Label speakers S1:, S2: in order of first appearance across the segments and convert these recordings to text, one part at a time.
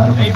S1: அருமை.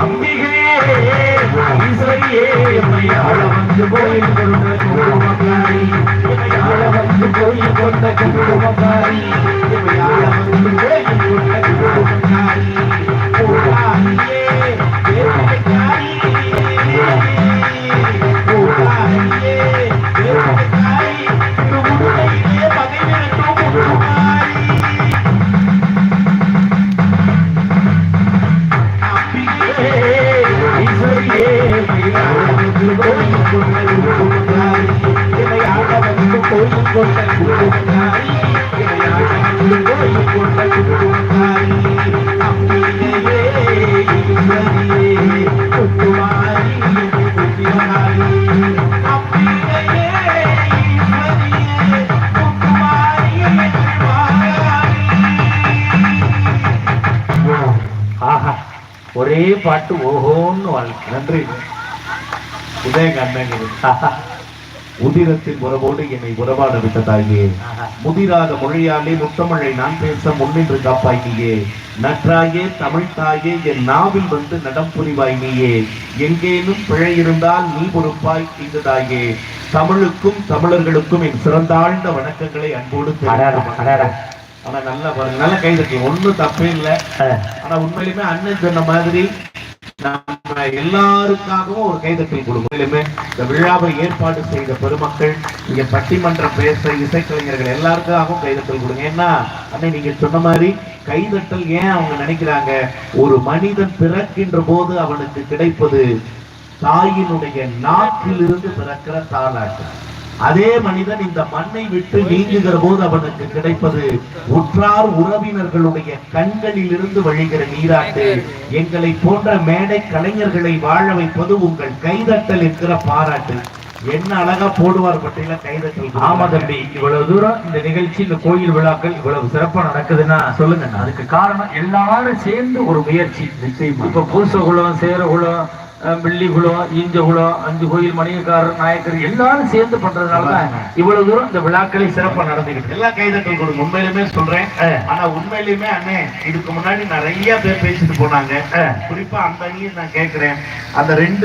S2: அம்பிகையே அம்பிகே அம்மையா வந்து கோயில்
S1: ஒரே பாட்டு ஓஹோன்னு வாழ்க்கை. நன்றி. இதே கண்ணகிரி உதிரத்தின் உறவோடு என்னை உறவாட விட்ட தாயே. முதிராத மொழியாலே முத்தமிழை நான் பேச முன்னின்று காப்பாய் நீயே நற்றாயே தமிழ் தாயே என் நாவில் வந்து நடம் புரிவாய் நீயே. எங்கேனும் பிழை இருந்தால் நீ பொறுப்பாய் இங்குதாயே தமிழுக்கும் தமிழர்களுக்கும் என் சிறந்தாழ்ந்த வணக்கங்களை அன்போடு. ஆனா நல்லா நல்ல கை தட்டி ஒண்ணும் தப்பே இல்லை. ஆனா உண்மையிலுமே அண்ணன் சொன்ன மாதிரி எல்லாருக்காகவும் ஒரு கைதட்டல் கொடுக்கும். இந்த விழாவை ஏற்பாடு செய்த பெருமக்கள் இங்க பட்டிமன்றம் பேச இசைக்கலைஞர்கள் எல்லாருக்காகவும் கைதட்டல் கொடுங்க. ஏன்னா அண்ணன் நீங்க சொன்ன மாதிரி கைதட்டல் ஏன் அவங்க நினைக்கிறாங்க? ஒரு மனிதன் பிறக்கின்ற போது அவனுக்கு கிடைப்பது தாயினுடைய நாட்டிலிருந்து பிறக்கிற தாலாட்டு அதே மனிதன் இந்த மண்ணை விட்டு நீங்குகிற போது அவனுக்கு கிடைப்பது உற்றார் உறவினர்களுடைய கண்களில் இருந்து வழிகிற நீராட்டு எங்களை போன்ற மேடை கலைஞர்களை வாழ வைப்பது உங்கள் கைதட்டல் இருக்கிற பாராட்டு என்ன அழகா போடுவார் பட்டியல கைதட்டல்
S3: ஆமா தம்பி இவ்வளவு தூரம் இந்த நிகழ்ச்சி இந்த கோயில் விழாக்கள் இவ்வளவு சிறப்பா நடக்குதுன்னா
S1: சொல்லுங்க.
S3: அதுக்கு காரணம் எல்லாரும் சேர்ந்து ஒரு முயற்சி
S1: நிச்சயமா.
S3: இப்ப பூசகுலம் சேரகுலம் அஹ், வெள்ளிகுலம் ஈஞ்சகுலம் அஞ்சு கோயில் மணியக்காரர் நாயக்கர் எல்லாரும் சேர்ந்து பண்றதுனாலதான். இவ்வளவு தூரம் இந்த விழாக்களை சிறப்பா நடந்துகிட்டு
S1: எல்லா கைதட்டல் கொடுங்க. உண்மையிலுமே சொல்றேன். ஆனா உண்மையிலுமே அண்ணே இதுக்கு முன்னாடி நிறைய பேர் பேசிட்டு போனாங்க. குறிப்பா அந்த நான் கேட்கிறேன் அந்த ரெண்டு